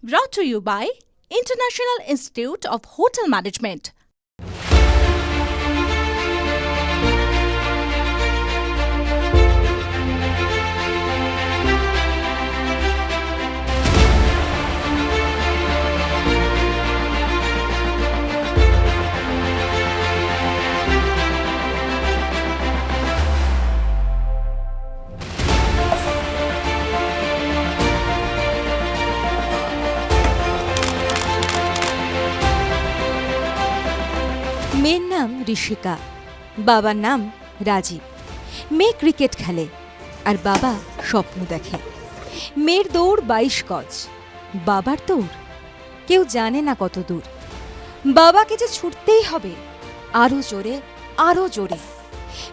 Brought to you by International Institute of Hotel Management. Rishika বাবার নাম রাজীব মেয়ে ক্রিকেট খেলে, আর বাবা স্বপ্ন দেখে। মেয়ের দৌড় বাইশ গজ। বাবার দৌড়? কেউ জানে না কত দূর। বাবাকে যে ছুটতেই হবে আরও জোরে আরও জোরে।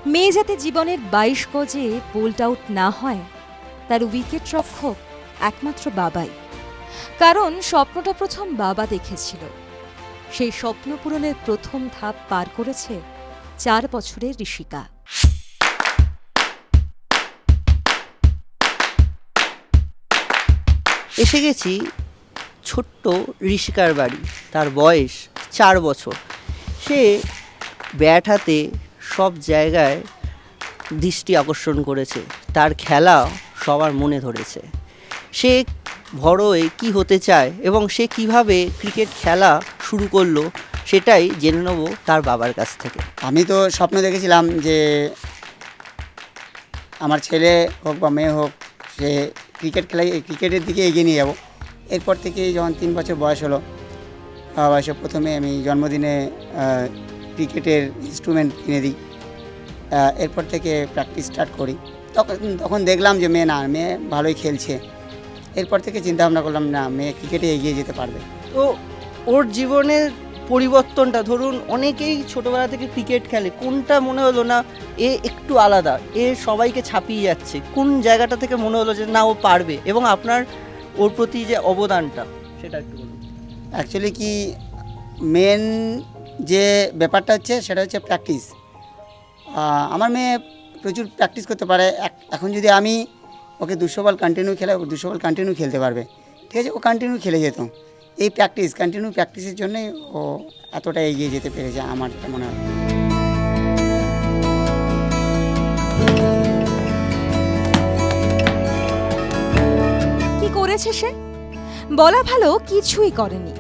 মেয়ে যাতে জীবনের বাইশ গজে বোল্ড আউট না হয়, তার উইকেট রক্ষক একমাত্র বাবাই। কারণ স্বপ্নটা প্রথম বাবা দেখেছিল। সেই স্বপ্ন পূরণের প্রথম ধাপ পার করেছে চার বছরের ঋষিকা। এসে গেছি ছোট্ট ঋষিকার বাড়ি। তার বয়স চার বছর। সে ব্যাট হাতে সব জায়গায় দৃষ্টি আকর্ষণ করেছে। তার খেলা সবার মনে ধরেছে। সে বড় হয়ে কী হতে চায় এবং সে কীভাবে ক্রিকেট খেলা শুরু করল সেটাই জেনে নেব তার বাবার কাছ থেকে। আমি তো স্বপ্ন দেখেছিলাম যে আমার ছেলে হোক বা মেয়ে হোক সে ক্রিকেট খেলায় ক্রিকেটের দিকে এগিয়ে নিয়ে যাব। এরপর থেকে যখন তিন বছর বয়স হলো বয়সে প্রথমে আমি জন্মদিনে ক্রিকেটের ইনস্ট্রুমেন্ট কিনে দিই। এরপর থেকে প্র্যাকটিস স্টার্ট করি। তখন তখন দেখলাম যে মেয়ে না মেয়ে ভালোই খেলছে। এরপর থেকে চিন্তা ভাবনা করলাম না মেয়ে ক্রিকেটে এগিয়ে যেতে পারবে। তো ওর জীবনের পরিবর্তনটা, ধরুন অনেকেই ছোটবেলা থেকে ক্রিকেট খেলে, কোনটা মনে হলো না এ একটু আলাদা, এ সবাইকে ছাপিয়ে যাচ্ছে, কোন জায়গাটা থেকে মনে হলো যে না, ও পারবে এবং আপনার, ওর প্রতি যে অবদানটা, সেটা একটু বলুন। অ্যাকচুয়ালি কি মেন যে ব্যাপারটা হচ্ছে, সেটা হচ্ছে প্র্যাকটিস আমার মেয়ে প্রচুর প্র্যাকটিস করতে পারে এখন যদি আমি ওকে দুশো বল কন্টিনিউ খেলে দুশো বল কন্টিনিউ খেলতে পারবে, ঠিক আছে? ও কন্টিনিউ খেলে যেত। এই প্র্যাকটিস কন্টিনিউ প্র্যাকটিসের জন্যই ও এতটা এগিয়ে যেতে পেরেছে আমার মনে হয়। কি করেছে সে? বলা ভালো কিছুই করেনি।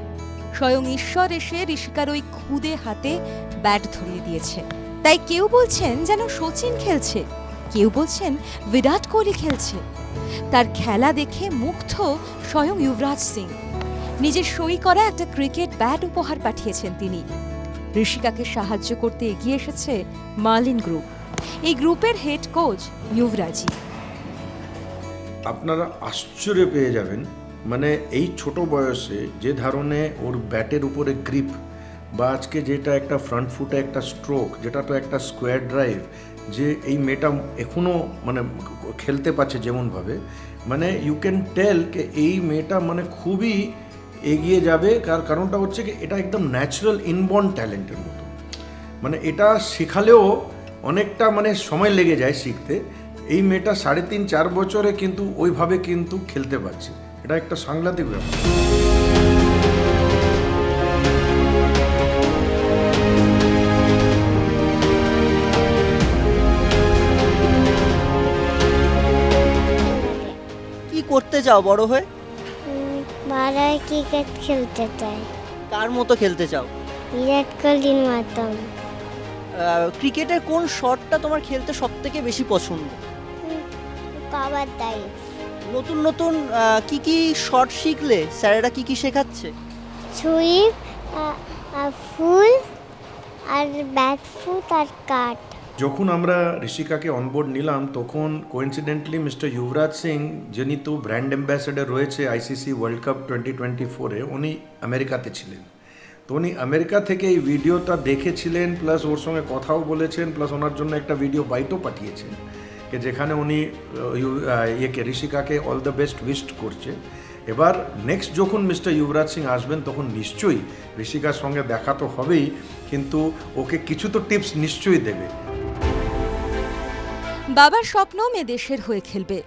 স্বয়ং ঈশ্বর এসে ঋষিকার ওই খুদে হাতে ব্যাট ধরিয়ে দিয়েছে। তাই কেউ বলছেন যেন সচিন খেলছে। কেউ বলছেন বিরাট কোহলি খেলছে। তার খেলা দেখে মুগ্ধ স্বয়ং যুবরাজ সিং। নিজের সই করা একটা ক্রিকেট ব্যাট উপহার পাঠিয়েছেন তিনি। ঋষিকাকে সাহায্য করতে এগিয়ে এসেছে মার্লিন গ্রুপ। এই গ্রুপের হেড কোচ যুবরাজি আপনারা আশ্চর্য পেয়ে যাবেন মানে এই ছোট বয়সে যে ধরনে ওর ব্যাটের উপরে গ্রিপ বা আজকে যেটা একটা ফ্রন্ট ফুটে একটা স্ট্রোক যেটা তো একটা স্কোয়ার ড্রাইভ যে এই মেয়েটা এখনও মানে খেলতে পারছে যেমনভাবে মানে ইউ ক্যান টেল কে এই মেয়েটা মানে খুবই এগিয়ে যাবে। কার কারণটা হচ্ছে কি, এটা একদম ন্যাচারাল ইনবর্ন ট্যালেন্টের মতো। মানে এটা শেখালেও অনেকটা মানে সময় লেগে যায় শিখতে। এই মেয়েটা সাড়ে তিন, চার বছরে কিন্তু ওইভাবে কিন্তু খেলতে পারছে। এটা একটা সাংঘাতিক ব্যাপার। কি করতে চাও বড় হয়ে? ভালোই ক্রিকেট খেলতে চাই। কার মতো খেলতে চাও? বিরাট কোহলির মতন। ক্রিকেটের কোন শটটা তোমার খেলতে সব থেকে বেশি পছন্দ? কভার দাইভ নতুন নতুন কি কি শট শিখলে স্যারেরা কি কি শেখাচ্ছে? সুইপ ফুল আর ব্যাক ফুট আর কাট। যখন আমরা ঋষিকাকে অনবোর্ড নিলাম, তখন কোইন্সিডেন্টলি মিস্টার যুবরাজ সিং, যিনি তো ব্র্যান্ড অ্যাম্বাসেডার রয়েছে ICC world cup twenty twenty ফোরে উনি আমেরিকাতে ছিলেন। তো উনি আমেরিকা থেকে এই ভিডিওটা দেখেছিলেন প্লাস ওর সঙ্গে কথাও বলেছেন প্লাস ওনার জন্য একটা ভিডিও বাইটও পাঠিয়েছেন, যে যেখানে উনি ইয়েকে, ঋষিকাকে অল দ্য বেস্ট উইস্ট করছে। এবার নেক্সট যখন মিস্টার যুবরাজ সিং আসবেন, তখন নিশ্চয়ই ঋষিকার সঙ্গে দেখা তো হবেই, কিন্তু ওকে কিছু তো টিপস নিশ্চয়ই দেবে। বাবার স্বপ্ন মেয়ে দেশের হয়ে খেলবে।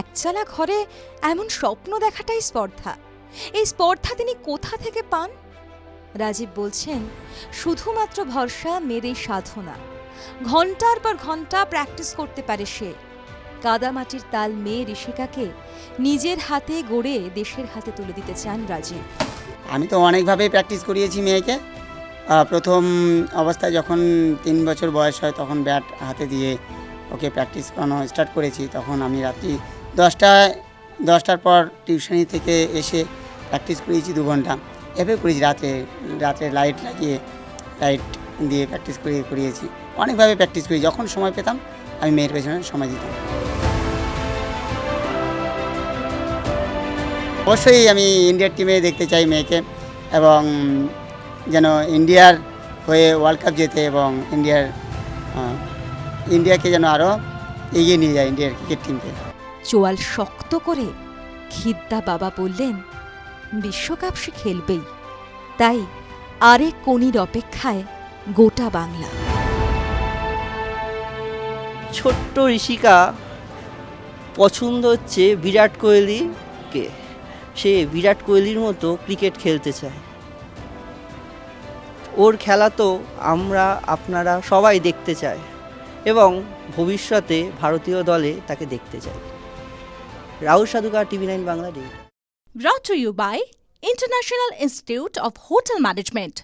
একচালা ঘরে এমন স্বপ্ন দেখাটাই স্পর্ধা। এই স্পর্ধা তিনি কোথা থেকে পান? রাজীব বলছেন, শুধুমাত্র ভরসা এই সাধনা। ঘণ্টার পর ঘণ্টা প্র্যাকটিস করতে পারে সে। কাদামাটির তাল মেয়ে ঋষিকাকে নিজের হাতে গড়ে দেশের হাতে তুলে দিতে চান রাজীব। আমি তো অনেকভাবেই প্র্যাকটিস করিয়েছি মেয়েকে। প্রথম অবস্থায় যখন তিন বছর বয়স হয়, তখন ব্যাট হাতে দিয়ে ওকে প্র্যাকটিস করানো স্টার্ট করেছি। তখন আমি রাত্রি দশটায়, দশটার পর টিউশনি থেকে এসে প্র্যাকটিস করিয়েছি দু ঘণ্টা। এভাবে করেছি রাতে রাতে লাইট লাগিয়ে, লাইট দিয়ে প্র্যাকটিস করিয়ে, করিয়েছি। অনেকভাবে প্র্যাকটিস করি। যখন সময় পেতাম, আমি মেয়ের পেছনে সময় দিতাম। অবশ্যই আমি ইন্ডিয়ার টিমে দেখতে চাই মেয়েকে এবং যেন ইন্ডিয়ার হয়ে ওয়ার্ল্ড কাপ জেতে এবং ইন্ডিয়ার ইন্ডিয়াকে যেন আরও এগিয়ে নিয়ে যায় ইন্ডিয়ার ক্রিকেট টিমকে চোয়াল শক্ত করে খিদ্দা বাবা বললেন বিশ্বকাপ সে খেলবেই। তাই আরেক কোনির অপেক্ষায় গোটা বাংলা। ছোট্ট ঋষিকা পছন্দ হচ্ছে বিরাট কোহলিকে। সে বিরাট কোহলির মতো ক্রিকেট খেলতে চায়। ওর খেলা তো আমরা আপনারা সবাই দেখতে চাই। এবং ভবিষ্যতে ভারতীয় দলে তাকে দেখতে চাই। Rahul Sadhukar TV nine Bangla day brought to you by international institute of hotel management